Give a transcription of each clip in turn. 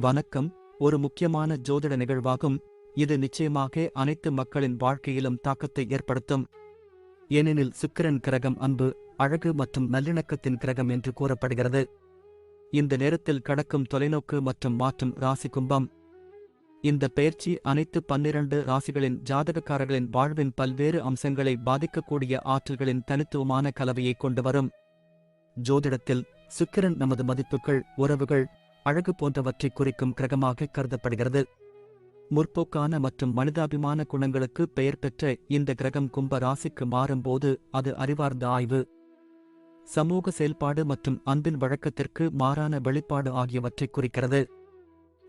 வணக்கம். ஒரு முக்கியமான ஜோதிட நிகழ்வாகும். இது நிச்சயமாக அனைத்து மக்களின் வாழ்க்கையிலும் தாக்கத்தை ஏற்படுத்தும். ஏனெனில் சுக்கிரன் கிரகம் அன்பு அழகு மற்றும் நல்லிணக்கத்தின் கிரகம் என்று கூறப்படுகிறது. இந்த நேரத்தில் கடக்கும் தொலைநோக்கு மற்றும் மாற்றும் ராசி கும்பம். இந்த பெயர்ச்சி அனைத்து பன்னிரண்டு ராசிகளின் ஜாதகக்காரர்களின் வாழ்வின் பல்வேறு அம்சங்களை பாதிக்கக்கூடிய ஆற்றல்களின் தனித்துவமான கலவையை கொண்டு வரும். ஜோதிடத்தில் சுக்கிரன் நமது மதிப்புகள் உறவுகள் அழகு போன்றவற்றை குறிக்கும் கிரகமாக கருதப்படுகிறது. முற்போக்கான மற்றும் மனிதாபிமான குணங்களுக்கு பெயர் பெற்ற இந்த கிரகம் கும்ப ராசிக்கு மாறும்போது அது அறிவார்ந்த ஆய்வு. சமூக செயல்பாடு மற்றும் அன்பின் வழக்கத்திற்கு மாறான வெளிப்பாடு ஆகியவற்றை குறிக்கிறது.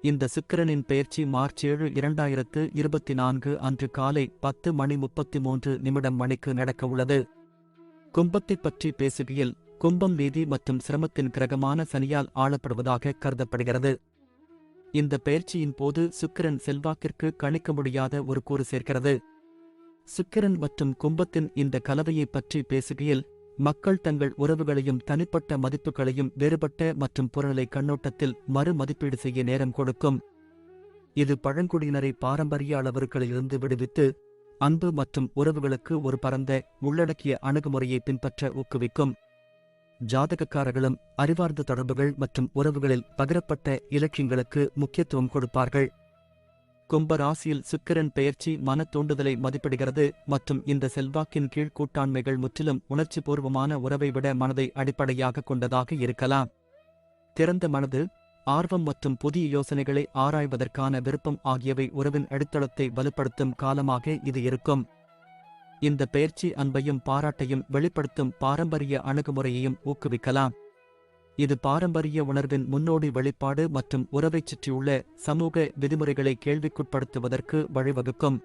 இந்த சுக்கிரனின் பெயர்ச்சி மார்ச் ஏழு இரண்டாயிரத்து இருபத்தி நான்கு அன்று காலை பத்து மணி முப்பத்தி மூன்று நிமிடம் மணிக்கு நடக்கவுள்ளது. கும்பத்தைப் பற்றி பேசுகையில் கும்பம் வீதி மற்றும் சிரமத்தின் கிரகமான சனியால் ஆளப்படுவதாக கருதப்படுகிறது. இந்த பயிற்சியின் போது சுக்கிரன் செல்வாக்கிற்கு கணிக்க முடியாத ஒரு கூறு சேர்க்கிறது. சுக்கிரன் மற்றும் கும்பத்தின் இந்த கலவையைப் பற்றி பேசுகையில் மக்கள் தங்கள் உறவுகளையும் தனிப்பட்ட மதிப்புகளையும் வேறுபட்ட மற்றும் புறநிலை கண்ணோட்டத்தில் மறு மதிப்பீடு செய்ய நேரம் கொடுக்கும். இது பழங்குடியினரை பாரம்பரிய அளவர்களிலிருந்து விடுவித்து அன்பு மற்றும் உறவுகளுக்கு ஒரு பரந்த உள்ளடக்கிய அணுகுமுறையை பின்பற்ற ஊக்குவிக்கும். ஜாதகக்காரர்களும் அறிவார்ந்த தொடர்புகள் மற்றும் உறவுகளில் பகிரப்பட்ட இலக்கியங்களுக்கு முக்கியத்துவம் கொடுப்பார்கள். கும்ப ராசியில் சுக்கிரன் பெயர்ச்சி மன தூண்டுதலை மதிப்பிடுகிறது மற்றும் இந்த செல்வாக்கின் கீழ் கூட்டாண்மைகள் முற்றிலும் உணர்ச்சிபூர்வமான உறவை விட மனதை அடிப்படையாக கொண்டதாக இருக்கலாம். திறந்த மனது ஆர்வம் மற்றும் புதிய யோசனைகளை ஆராய்வதற்கான விருப்பம் ஆகியவை உறவின் அடித்தளத்தை வலுப்படுத்தும் காலமாக இது இருக்கும். இந்த பெயர்ச்சி அன்பையும் பாராட்டையும் வெளிப்படுத்தும் பாரம்பரிய அணுகுமுறையையும் ஊக்குவிக்கலாம். இது பாரம்பரிய உணர்வின் முன்னோடி வெளிப்பாடு மற்றும் உறவைச் சுற்றியுள்ள சமூக விதிமுறைகளை கேள்விக்குட்படுத்துவதற்கு வழிவகுக்கும்.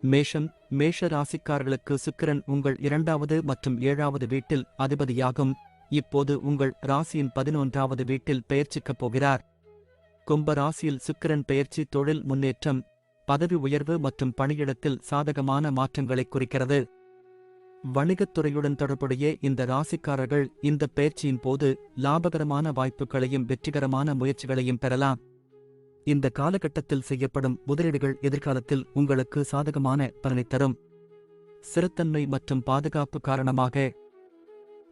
மேஷம் மேஷ ராசிக்காரர்களுக்கு சுக்கிரன் உங்கள் இரண்டாவது மற்றும் ஏழாவது வீட்டில் அதிபதியாகும். இப்போது உங்கள் ராசியின் பதினொன்றாவது வீட்டில் பெயர்ச்சிக்கப் போகிறார். கும்ப ராசியில் சுக்கிரன் பெயர்ச்சி தொழில் முன்னேற்றம். பதவி உயர்வு மற்றும் பணியிடத்தில் சாதகமான மாற்றங்களை குறிக்கிறது. வணிகத் துறையுடன் தொடர்புடைய இந்த ராசிக்காரர்கள் இந்த பெயர்ச்சியின் போது லாபகரமான வாய்ப்புகளையும் வெற்றிகரமான முயற்சிகளையும் பெறலாம். இந்த காலகட்டத்தில் செய்யப்படும் முதலீடுகள் எதிர்காலத்தில் உங்களுக்கு சாதகமான பலனை தரும். சிறுத்தன்மை மற்றும் பாதுகாப்பு காரணமாக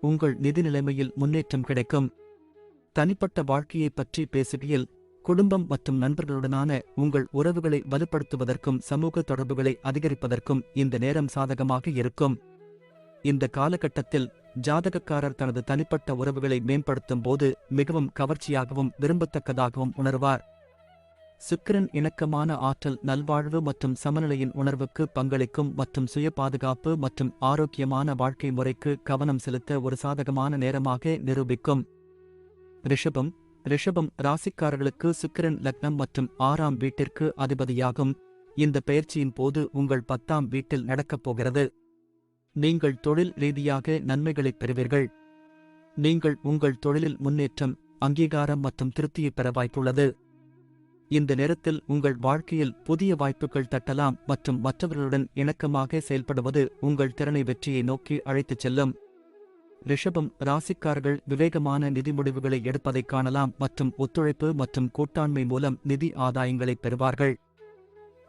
உங்கள் நிதி நிலைமையில் முன்னேற்றம் கிடைக்கும். தனிப்பட்ட வாழ்க்கையைப் பற்றி பேசுகையில் குடும்பம் மற்றும் நண்பர்களுடனான உங்கள் உறவுகளை வலுப்படுத்துவதற்கும் சமூக தொடர்புகளை அதிகரிப்பதற்கும் இந்த நேரம் சாதகமாக இருக்கும். இந்த காலகட்டத்தில் ஜாதகக்காரர் தனது தனிப்பட்ட உறவுகளை மேம்படுத்தும் போது மிகவும் கவர்ச்சியாகவும் விரும்பத்தக்கதாகவும் உணர்வார். சுக்கிரன் இணக்கமான ஆற்றல் நல்வாழ்வு மற்றும் சமநிலையின் உணர்வுக்கு பங்களிக்கும் மற்றும் சுய பாதுகாப்பு மற்றும் ஆரோக்கியமான வாழ்க்கை முறைக்கு கவனம் செலுத்த ஒரு சாதகமான நேரமாக நிரூபிக்கும். ரிஷபம் ரிஷபம் ராசிக்காரர்களுக்கு சுக்கிரன் லக்னம் மற்றும் ஆறாம் வீட்டிற்கு அதிபதியாகும். இந்த பெயர்ச்சியின் போது உங்கள் பத்தாம் வீட்டில் நடக்கப் போகிறது. நீங்கள் தொழில் ரீதியாக நன்மைகளைப் பெறுவீர்கள். நீங்கள் உங்கள் தொழிலில் முன்னேற்றம் அங்கீகாரம் மற்றும் திருப்தியை பெற வாய்ப்புள்ளது. இந்த நேரத்தில் உங்கள் வாழ்க்கையில் புதிய வாய்ப்புகள் தட்டலாம் மற்றும் மற்றவர்களுடன் இணக்கமாக செயல்படுவது உங்கள் திறனை வெற்றியை நோக்கி அழைத்துச் செல்லும். ரிஷபம் ராசிக்காரர்கள் விவேகமான நிதி முடிவுகளை எடுப்பதைக் காணலாம் மற்றும் ஒத்துழைப்பு மற்றும் கூட்டாண்மை மூலம் நிதி ஆதாயங்களைப் பெறுவார்கள்.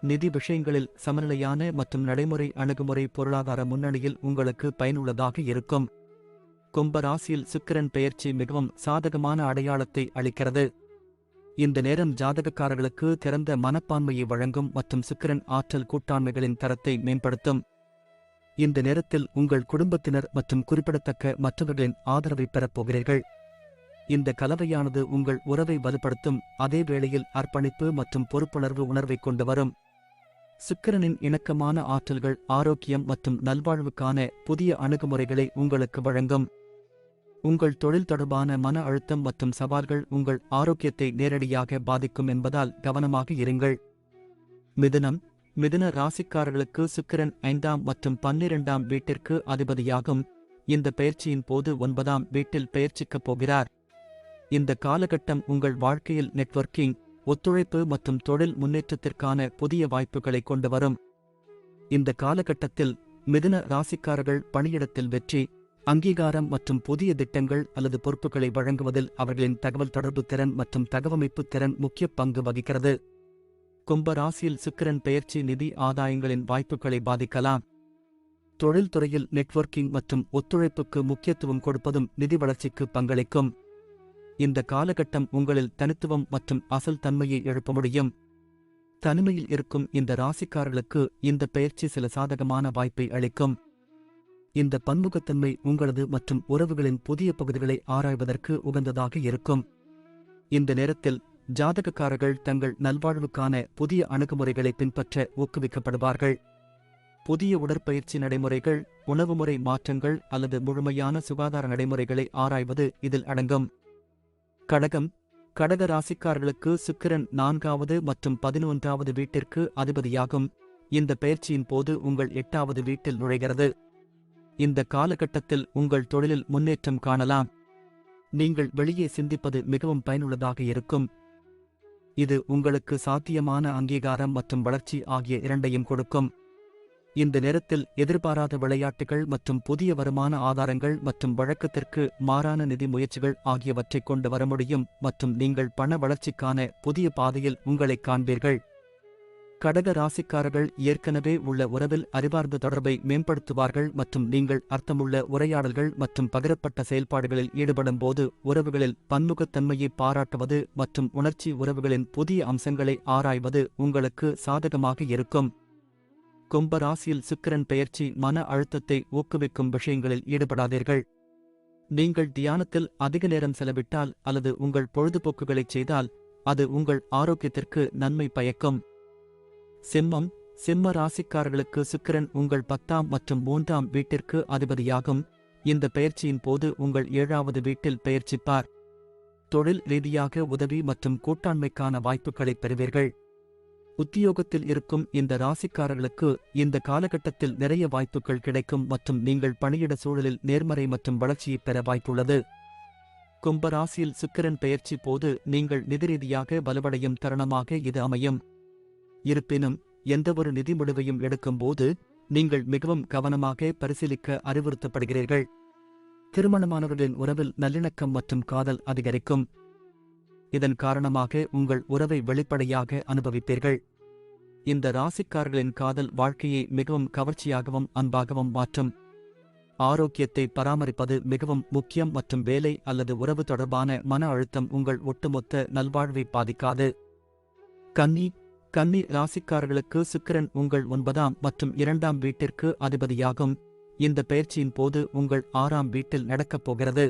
நிதி விஷயங்களில் சமநிலையான மற்றும் நடைமுறை அணுகுமுறை பொருளாதார முன்னணியில் உங்களுக்கு பயனுள்ளதாக இருக்கும். கும்ப ராசியில் சுக்கிரன் பெயர்ச்சி மிகவும் சாதகமான அடையாளத்தை அளிக்கிறது. இந்த நேரம் ஜாதகக்காரர்களுக்கு திறந்த மனப்பான்மையை வழங்கும் மற்றும் சுக்கிரன் ஆற்றல் கூட்டாண்மைகளின் தரத்தை மேம்படுத்தும். இந்த நேரத்தில் உங்கள் குடும்பத்தினர் மற்றும் குறிப்பிடத்தக்க மற்றவர்களின் ஆதரவை பெறப் போகிறீர்கள். இந்த கலவையானது உங்கள் உறவை வலுப்படுத்தும் அதே வேளையில் அர்ப்பணிப்பு மற்றும் பொறுப்புணர்வு உணர்வை கொண்டு வரும். சுக்கிரனின் இணக்கமான ஆற்றல்கள் ஆரோக்கியம் மற்றும் நல்வாழ்வுக்கான புதிய அணுகுமுறைகளை உங்களுக்கு வழங்கும். உங்கள் தொழில் தொடர்பான மன அழுத்தம் மற்றும் சவால்கள் உங்கள் ஆரோக்கியத்தை நேரடியாக பாதிக்கும் என்பதால் கவனமாக இருங்கள். மிதுனம் மிதுன ராசிக்காரர்களுக்கு சுக்கிரன் ஐந்தாம் மற்றும் பன்னிரெண்டாம் வீட்டிற்கு அதிபதியாகும். இந்த பெயர்ச்சியின் போது ஒன்பதாம் வீட்டில் பெயர்ச்சிக்கப் போகிறார். இந்த காலகட்டம் உங்கள் வாழ்க்கையில் நெட்வொர்க்கிங் ஒத்துழைப்பு மற்றும் தொழில் முன்னேற்றத்திற்கான புதிய வாய்ப்புகளை கொண்டு வரும். இந்த காலகட்டத்தில் மிதுன ராசிக்காரர்கள் பணியிடத்தில் வெற்றி அங்கீகாரம் மற்றும் புதிய திட்டங்கள் அல்லது பொறுப்புகளை வழங்குவதில் அவர்களின் தகவல் தொடர்பு திறன் மற்றும் தகவமைப்பு திறன் முக்கிய பங்கு வகிக்கிறது. கும்பராசியில் சுக்கிரன் பெயர்ச்சி நிதி ஆதாயங்களின் வாய்ப்புகளை பாதிக்கலாம். தொழில்துறையில் நெட்வொர்க்கிங் மற்றும் ஒத்துழைப்புக்கு முக்கியத்துவம் கொடுப்பதும் நிதி வளர்ச்சிக்கு பங்களிக்கும். இந்த காலகட்டம் உங்களில் தனித்துவம் மற்றும் அசல் தன்மையை எழுப்ப முடியும். தனிமையில் இருக்கும் இந்த ராசிக்காரர்களுக்கு இந்த பெயர்ச்சி சில சாதகமான வாய்ப்பை அளிக்கும். இந்த பன்முகத்தன்மை உங்களது மற்றும் உறவுகளின் புதிய பகுதிகளை ஆராய்வதற்கு உகந்ததாக இருக்கும். இந்த நேரத்தில் ஜாதகக்காரர்கள் தங்கள் நல்வாழ்வுக்கான புதிய அணுகுமுறைகளை பின்பற்ற ஊக்குவிக்கப்படுவார்கள். புதிய உடற்பயிற்சி நடைமுறைகள் உணவு முறை மாற்றங்கள் அல்லது முழுமையான சுகாதார நடைமுறைகளை ஆராய்வது இதில் அடங்கும். கடகம். கடக ராசிக்காரர்களுக்கு சுக்கிரன் நான்காவது மற்றும் பதினொன்றாவது வீட்டிற்கு அதிபதியாகும். இந்த பயிற்சியின் போது உங்கள் எட்டாவது வீட்டில் நுழைகிறது. இந்த காலகட்டத்தில் உங்கள் தொழிலில் முன்னேற்றம் காணலாம். நீங்கள் வெளியே சிந்திப்பது மிகவும் பயனுள்ளதாக இருக்கும். இது உங்களுக்கு சாத்தியமான அங்கீகாரம் மற்றும் வளர்ச்சி ஆகிய இரண்டையும் கொடுக்கும். இந்த நேரத்தில் எதிர்பாராத விளையாட்டுகள் மற்றும் புதிய வருமான ஆதாரங்கள் மற்றும் வழக்கத்திற்கு மாறான நிதி முயற்சிகள் ஆகியவற்றை கொண்டு வர முடியும் மற்றும் நீங்கள் பண வளர்ச்சிக்கான புதிய பாதையில் உங்களைக் காண்பீர்கள். கடக ராசிக்காரர்கள் ஏற்கனவே உள்ள உறவில் அறிவார்ந்த தொடர்பை மேம்படுத்துவார்கள் மற்றும் நீங்கள் அர்த்தமுள்ள உரையாடல்கள் மற்றும் பகிரப்பட்ட செயல்பாடுகளில் ஈடுபடும் போது உறவுகளில் பன்முகத்தன்மையை பாராட்டுவது மற்றும் உணர்ச்சி உறவுகளின் புதிய அம்சங்களை ஆராய்வது உங்களுக்கு சாதகமாக இருக்கும். கும்ப ராசியில் சுக்கிரன் பெயர்ச்சி மன அழுத்தத்தை ஊக்குவிக்கும் விஷயங்களில் ஈடுபடாதீர்கள். நீங்கள் தியானத்தில் அதிக நேரம் செலவிட்டால் அல்லது உங்கள் பொழுதுபோக்குகளைச் செய்தால் அது உங்கள் ஆரோக்கியத்திற்கு நன்மை பயக்கும். சிம்மம் சிம்ம ராசிக்காரர்களுக்கு சுக்கிரன் உங்கள் பத்தாம் மற்றும் மூன்றாம் வீட்டிற்கு அதிபதியாகும். இந்த பெயர்ச்சியின் போது உங்கள் ஏழாவது வீட்டில் பயிற்சிப்பார் தொழில் ரீதியாக உதவி மற்றும் கூட்டாண்மைக்கான வாய்ப்புகளை பெறுவீர்கள். உத்தியோகத்தில் இருக்கும் இந்த ராசிக்காரர்களுக்கு இந்த காலகட்டத்தில் நிறைய வாய்ப்புகள் கிடைக்கும் மற்றும் நீங்கள் பணியிட சூழலில் நேர்மறை மற்றும் வளர்ச்சியைப் பெற வாய்ப்புள்ளது. கும்ப ராசியில் சுக்கிரன் பெயர்ச்சி போது நீங்கள் நிதி ரீதியாக வலுவடையும் தருணமாக இது அமையும். இருப்பினும் எந்தவொரு நிதி முடிவையும் எடுக்கும்போது நீங்கள் மிகவும் கவனமாக பரிசீலிக்க அறிவுறுத்தப்படுகிறீர்கள். திருமணமானவர்களின் உறவில் நல்லிணக்கம் மற்றும் காதல் அதிகரிக்கும். இதன் காரணமாக உங்கள் உறவை வெளிப்படையாக அனுபவிப்பீர்கள். இந்த ராசிக்காரர்களின் காதல் வாழ்க்கையை மிகவும் கவர்ச்சியாகவும் அன்பாகவும் மாற்றும். ஆரோக்கியத்தை பராமரிப்பது மிகவும் முக்கியம் மற்றும் வேலை அல்லது உறவு தொடர்பான மன அழுத்தம் உங்கள் ஒட்டுமொத்த நல்வாழ்வை பாதிக்காது. கன்னி கன்னி ராசிக்காரர்களுக்கு சுக்கிரன் உங்கள் ஒன்பதாம் மற்றும் இரண்டாம் வீட்டிற்கு அதிபதியாகும். இந்த பெயர்ச்சியின் போது உங்கள் ஆறாம் வீட்டில் நடக்கப் போகிறது.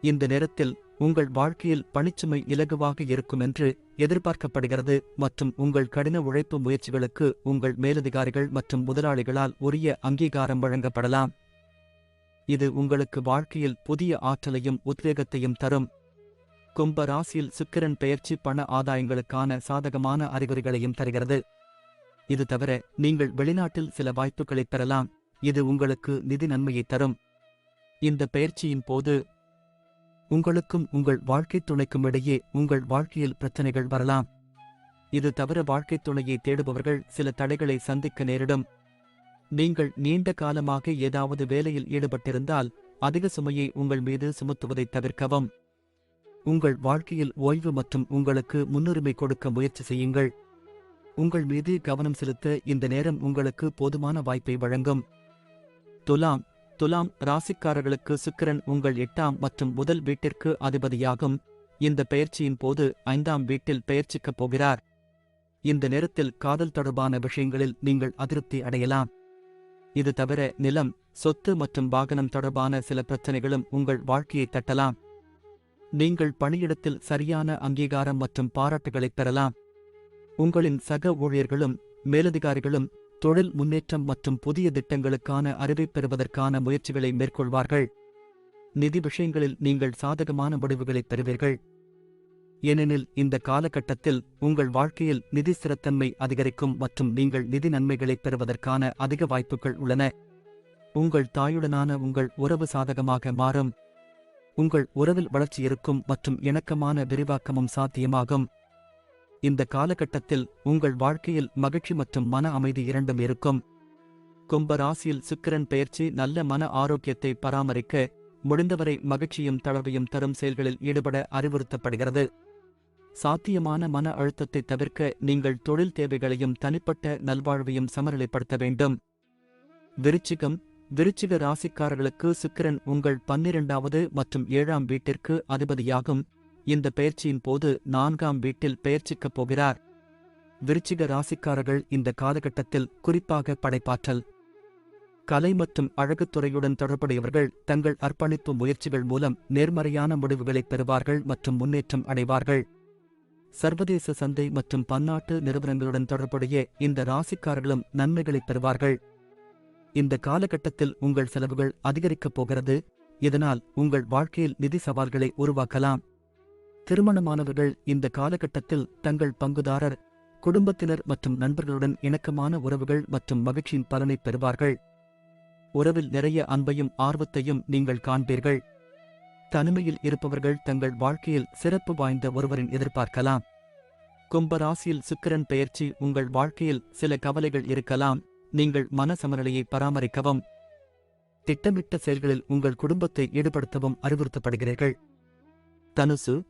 இந்த நேரத்தில் உங்கள் வாழ்க்கையில் பணிச்சுமை இலகுவாக இருக்கும் என்று எதிர்பார்க்கப்படுகிறது மற்றும் உங்கள் கடின உழைப்பு முயற்சிகளுக்கு உங்கள் மேலதிகாரிகள் மற்றும் முதலாளிகளால் உரிய அங்கீகாரம் வழங்கப்படலாம். இது உங்களுக்கு வாழ்க்கையில் புதிய ஆற்றலையும் உத்வேகத்தையும் தரும். கும்ப ராசியில் சுக்கிரன் பெயர்ச்சி பண ஆதாயங்களுக்கான சாதகமான அறிகுறிகளையும் தருகிறது. இது தவிர நீங்கள் வெளிநாட்டில் சில வாய்ப்புகளைப் பெறலாம். இது உங்களுக்கு நிதி நன்மையை தரும். இந்த பெயர்ச்சியின் போது உங்களுக்கும் உங்கள் வாழ்க்கைத் துணைக்கும் இடையே உங்கள் வாழ்க்கையில் பிரச்சனைகள் வரலாம். இது தவிர வாழ்க்கைத் துணையை தேடுபவர்கள் சில தடைகளை சந்திக்க நேரிடும். நீங்கள் நீண்ட காலமாக ஏதாவது வேலையில் ஈடுபட்டிருந்தால் அதிக சுமையை உங்கள் மீது சுமத்துவதைத் தவிர்க்கவும். உங்கள் வாழ்க்கையில் ஓய்வு மற்றும் உங்களுக்கு முன்னுரிமை கொடுக்க முயற்சி செய்யுங்கள். உங்கள் மீது கவனம் செலுத்த இந்த நேரம் உங்களுக்கு போதுமான வாய்ப்பை வழங்கும். துலாம் துலாம் ராசிக்காரர்களுக்கு சுக்கிரன் உங்கள் எட்டாம் மற்றும் முதல் வீட்டிற்கு அதிபதியாகும். இந்த பெயர்ச்சியின் போது ஐந்தாம் வீட்டில் பெயர்ச்சிக்கப் போகிறார். இந்த நேரத்தில் காதல் தொடர்பான விஷயங்களில் நீங்கள் அதிருப்தி அடையலாம். இது தவிர நிலம் சொத்து மற்றும் வாகனம் தொடர்பான சில பிரச்சனைகளும் உங்கள் வாழ்க்கையை தட்டலாம். நீங்கள் பணியிடத்தில் சரியான அங்கீகாரம் மற்றும் பாராட்டுகளைப் பெறலாம். உங்களின் சக ஊழியர்களும் மேலதிகாரிகளும் தொழில் முன்னேற்றம் மற்றும் புதிய திட்டங்களுக்கான அறிவை பெறுவதற்கான முயற்சிகளை மேற்கொள்வார்கள். நிதி விஷயங்களில் நீங்கள் சாதகமான முடிவுகளைப் பெறுவீர்கள். ஏனெனில் இந்த காலகட்டத்தில் உங்கள் வாழ்க்கையில் நிதி ஸ்திரத்தன்மை அதிகரிக்கும் மற்றும் நீங்கள் நிதி நன்மைகளைப் பெறுவதற்கான அதிக வாய்ப்புகள் உள்ளன. உங்கள் தாயுடனான உங்கள் உறவு சாதகமாக மாறும். உங்கள் உறவில் வளர்ச்சி இருக்கும் மற்றும் இணக்கமான விரிவாக்கமும் சாத்தியமாகும். இந்த காலகட்டத்தில் உங்கள் வாழ்க்கையில் மகிழ்ச்சி மற்றும் மன அமைதி இரண்டும் இருக்கும். கும்ப ராசியில் சுக்கிரன் பெயர்ச்சி நல்ல மன ஆரோக்கியத்தை பராமரிக்க முடிந்தவரை மகிழ்ச்சியும் தளர்வையும் தரும் செயல்களில் ஈடுபட அறிவுறுத்தப்படுகிறது. சாத்தியமான மன அழுத்தத்தை தவிர்க்க நீங்கள் தொழில் தேவைகளையும் தனிப்பட்ட நல்வாழ்வையும் சமநிலைப்படுத்த வேண்டும். விருச்சிகம் விருச்சிக ராசிக்காரர்களுக்கு சுக்கிரன் உங்கள் பன்னிரண்டாவது மற்றும் ஏழாம் வீட்டிற்கு அதிபதியாகும். இந்த பெயர்ச்சியின் போது நான்காம் வீட்டில் பெயர்ச்சிக்கப் போகிறார். விருச்சிக ராசிக்காரர்கள் இந்த காலகட்டத்தில் குறிப்பாக படைப்பாற்றல். கலை மற்றும் அழகுத்துறையுடன் தொடர்புடையவர்கள் தங்கள் அர்ப்பணிப்பு முயற்சிகள் மூலம் நேர்மறையான முடிவுகளைப் பெறுவார்கள் மற்றும் முன்னேற்றம் அடைவார்கள். சர்வதேச சந்தை மற்றும் பன்னாட்டு நிறுவனங்களுடன் தொடர்புடைய இந்த ராசிக்காரர்களும் நன்மைகளைப் பெறுவார்கள். இந்த காலகட்டத்தில் உங்கள் செலவுகள் அதிகரிக்கப் போகிறது. இதனால் உங்கள் வாழ்க்கையில் நிதி சவால்களை உருவாக்கலாம். திருமணமானவர்கள் இந்த காலகட்டத்தில் தங்கள் பங்குதாரர் குடும்பத்தினர் மற்றும் நண்பர்களுடன் இணக்கமான உறவுகள் மற்றும் மகிழ்ச்சியின் பலனைப் பெறுவார்கள். உறவில் நிறைய அன்பையும் ஆர்வத்தையும் நீங்கள் காண்பீர்கள். தனிமையில் இருப்பவர்கள் தங்கள் வாழ்க்கையில் சிறப்பு வாய்ந்த ஒருவரின் எதிர்பார்க்கலாம். கும்பராசியில் சுக்கிரன் பெயர்ச்சி உங்கள் வாழ்க்கையில் சில கவலைகள் இருக்கலாம். நீங்கள் மன சமநிலையை பராமரிக்கவும். திட்டமிட்ட செயல்களில் உங்கள் குடும்பத்தை ஈடுபடுத்தவும் அறிவுறுத்தப்படுகிறீர்கள். தனுசு.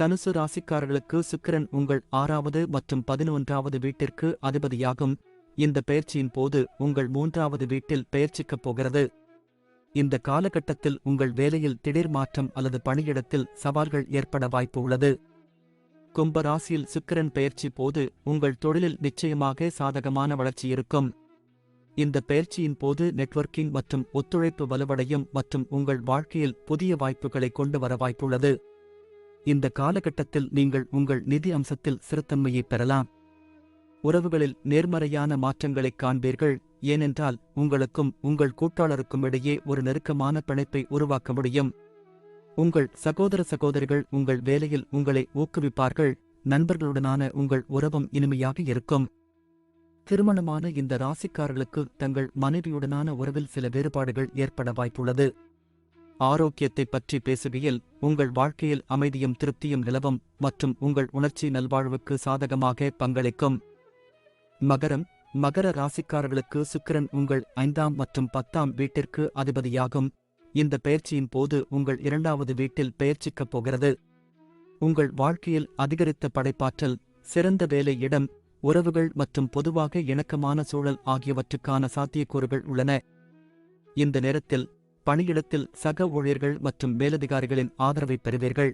தனுசு ராசிக்காரர்களுக்கு சுக்கிரன் உங்கள் ஆறாவது மற்றும் பதினொன்றாவது வீட்டிற்கு அதிபதியாகும். இந்த பெயர்ச்சியின் போது உங்கள் மூன்றாவது வீட்டில் பெயர்ச்சிக்கப் போகிறது. இந்த காலகட்டத்தில் உங்கள் வேலையில் திடீர் மாற்றம் அல்லது பணியிடத்தில் சவால்கள் ஏற்பட வாய்ப்பு உள்ளது. கும்பராசியில் சுக்கிரன் பெயர்ச்சி போது உங்கள் தொழிலில் நிச்சயமாக சாதகமான வளர்ச்சி இருக்கும். இந்த பெயர்ச்சியின் போது நெட்வொர்க்கிங் மற்றும் ஒத்துழைப்பு வலுவடையும் மற்றும் உங்கள் வாழ்க்கையில் புதிய வாய்ப்புகளை கொண்டு வர வாய்ப்புள்ளது. இந்த காலகட்டத்தில் நீங்கள் உங்கள் நிதி அம்சத்தில் சிறுத்தன்மையை பெறலாம். உறவுகளில் நேர்மறையான மாற்றங்களைக் காண்பீர்கள் ஏனென்றால் உங்களுக்கும் உங்கள் கூட்டாளருக்கும் இடையே ஒரு நெருக்கமான பிணைப்பை உருவாக்க முடியும். உங்கள் சகோதர சகோதரிகள் உங்கள் வேலையில் உங்களை ஊக்குவிப்பார்கள் நண்பர்களுடனான உங்கள் உறவும் இனிமையாக இருக்கும். திருமணமான இந்த ராசிக்காரர்களுக்கு தங்கள் மனைவியுடனான உறவில் சில வேறுபாடுகள் ஏற்பட வாய்ப்புள்ளது. ஆரோக்கியத்தை பற்றி பேசுகையில் உங்கள் வாழ்க்கையில் அமைதியும் திருப்தியும் நிலவும் மற்றும் உங்கள் உணர்ச்சி நல்வாழ்வுக்கு சாதகமாக பங்களிக்கும். மகரம் மகர ராசிக்காரர்களுக்கு சுக்கிரன் உங்கள் ஐந்தாம் மற்றும் பத்தாம் வீட்டிற்கு அதிபதியாகும். இந்த பெயர்ச்சியின் போது உங்கள் இரண்டாவது வீட்டில் பெயர்ச்சிக்கப் போகிறது. உங்கள் வாழ்க்கையில் அதிகரித்த படைப்பாற்றல் சிறந்த வேலை இடம் உறவுகள் மற்றும் பொதுவாக இணக்கமான சூழல் ஆகியவற்றுக்கான சாத்தியக்கூறுகள் உள்ளன. இந்த நேரத்தில் பணியிடத்தில் சக ஊழியர்கள் மற்றும் மேலதிகாரிகளின் ஆதரவை பெறுவீர்கள்.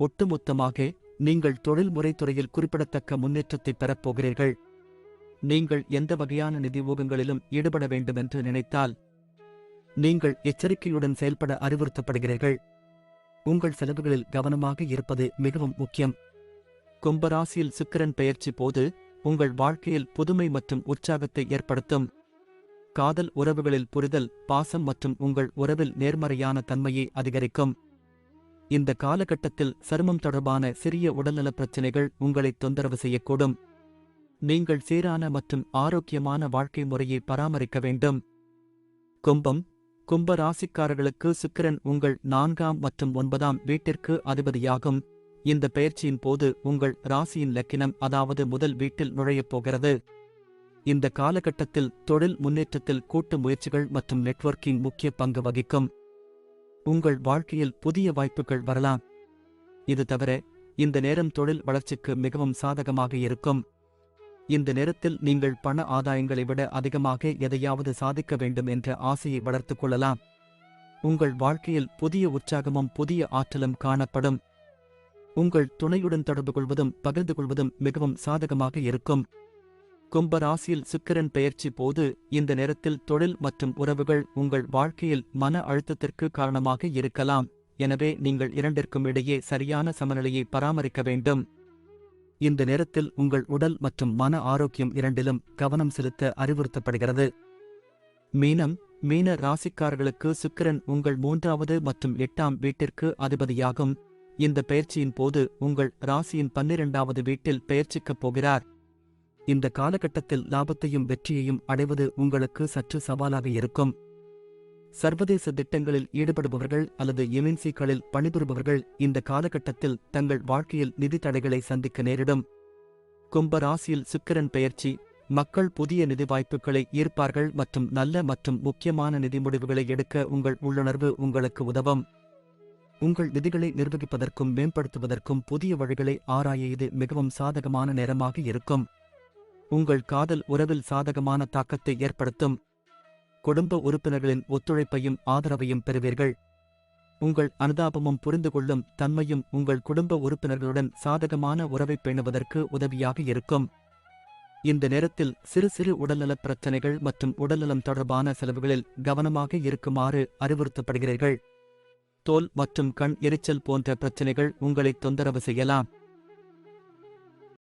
ஒட்டுமொத்தமாக நீங்கள் தொழில்முறை துறையில் குறிப்பிடத்தக்க முன்னேற்றத்தை பெறப் போகிறீர்கள். நீங்கள் எந்த வகையான நிதி ஊகங்களிலும் ஈடுபட வேண்டுமென்று நினைத்தால் நீங்கள் எச்சரிக்கையுடன் செயல்பட அறிவுறுத்தப்படுகிறீர்கள். உங்கள் செலவுகளில் கவனமாக இருப்பது மிகவும் முக்கியம். கும்பராசியில் சுக்கிரன் பெயர்ச்சி போது உங்கள் வாழ்க்கையில் புதுமை மற்றும் உற்சாகத்தை ஏற்படுத்தும். காதல் உறவுகளில் புரிதல் பாசம் மற்றும் உங்கள் உறவில் நேர்மறையான தன்மையை அதிகரிக்கும். இந்த காலகட்டத்தில் சருமம் தொடர்பான சிறிய உடல்நலப் பிரச்சினைகள் உங்களை தொந்தரவு செய்யக்கூடும். நீங்கள் சீரான மற்றும் ஆரோக்கியமான வாழ்க்கை முறையை பராமரிக்க வேண்டும். கும்பம் கும்ப ராசிக்காரர்களுக்கு சுக்கிரன் உங்கள் நான்காம் மற்றும் ஒன்பதாம் வீட்டிற்கு அதிபதியாகும். இந்த பெயர்ச்சியின் போது உங்கள் ராசியின் லக்கினம் அதாவது முதல் வீட்டில் நுழையப் போகிறது. இந்த காலகட்டத்தில் தொழில் முன்னேற்றத்தில் கூட்டு முயற்சிகள் மற்றும் நெட்வொர்க்கிங் முக்கிய பங்கு வகிக்கும். உங்கள் வாழ்க்கையில் புதிய வாய்ப்புகள் வரலாம். இது தவிர இந்த நேரம் தொழில் வளர்ச்சிக்கு மிகவும் சாதகமாக இருக்கும். இந்த நேரத்தில் நீங்கள் பண ஆதாயங்களை விட அதிகமாக எதையாவது சாதிக்க வேண்டும் என்ற ஆசையை வளர்த்துக் கொள்ளலாம். உங்கள் வாழ்க்கையில் புதிய உற்சாகமும் புதிய ஆற்றலும் காணப்படும். உங்கள் துணையுடன் தொடர்பு கொள்வதும் பகிர்ந்து கொள்வதும் மிகவும் சாதகமாக இருக்கும். கும்ப ராசியில் சுக்கிரன் பெயர்ச்சி போது இந்த நேரத்தில் தொழில் மற்றும் உறவுகள் உங்கள் வாழ்க்கையில் மன அழுத்தத்திற்கு காரணமாக இருக்கலாம். எனவே நீங்கள் இரண்டிற்கும் இடையே சரியான சமநிலையை பராமரிக்க வேண்டும். இந்த நேரத்தில் உங்கள் உடல் மற்றும் மன ஆரோக்கியம் இரண்டிலும் கவனம் செலுத்த அறிவுறுத்தப்படுகிறது. மீனம் மீன ராசிக்காரர்களுக்கு சுக்கிரன் உங்கள் மூன்றாவது மற்றும் எட்டாம் வீட்டிற்கு அதிபதியாகும். இந்த பெயர்ச்சியின் போது உங்கள் ராசியின் பன்னிரண்டாவது வீட்டில் பெயர்ச்சிக்கப் போகிறார். இந்த காலகட்டத்தில் லாபத்தையும் வெற்றியையும் அடைவது உங்களுக்கு சற்று சவாலாக இருக்கும். சர்வதேச திட்டங்களில் ஈடுபடுபவர்கள் அல்லது எம்என்சிகளில் பணிபுரிபவர்கள் இந்த காலகட்டத்தில் தங்கள் வாழ்க்கையில் நிதி தடைகளை சந்திக்க நேரிடும். கும்ப ராசியில் சுக்கிரன் பெயர்ச்சி மக்கள் புதிய நிதி வாய்ப்புகளை ஈர்ப்பார்கள் மற்றும் நல்ல மற்றும் முக்கியமான நிதி முடிவுகளை எடுக்க உங்கள் உள்ளுணர்வு உங்களுக்கு உதவும். உங்கள் நிதிகளை நிர்வகிப்பதற்கும் மேம்படுத்துவதற்கும் புதிய வழிகளை ஆராய இது மிகவும் சாதகமான நேரமாக இருக்கும். உங்கள் காதல் உறவில் சாதகமான தாக்கத்தை ஏற்படுத்தும். குடும்ப உறுப்பினர்களின் ஒத்துழைப்பையும் ஆதரவையும் பெறுவீர்கள். உங்கள் அனுதாபமும் புரிந்துகொள்ளும் தன்மையும் உங்கள் குடும்ப உறுப்பினர்களுடன் சாதகமான உறவை பேணுவதற்கு உதவியாக இருக்கும். இந்த நேரத்தில் சிறு சிறு உடல்நலப் பிரச்சனைகள் மற்றும் உடல்நலம் தொடர்பான செலவுகளில் கவனமாக இருக்குமாறு அறிவுறுத்தப்படுகிறீர்கள். தோல் மற்றும் கண் எரிச்சல் போன்ற பிரச்சனைகள் உங்களை தொந்தரவு செய்யலாம்.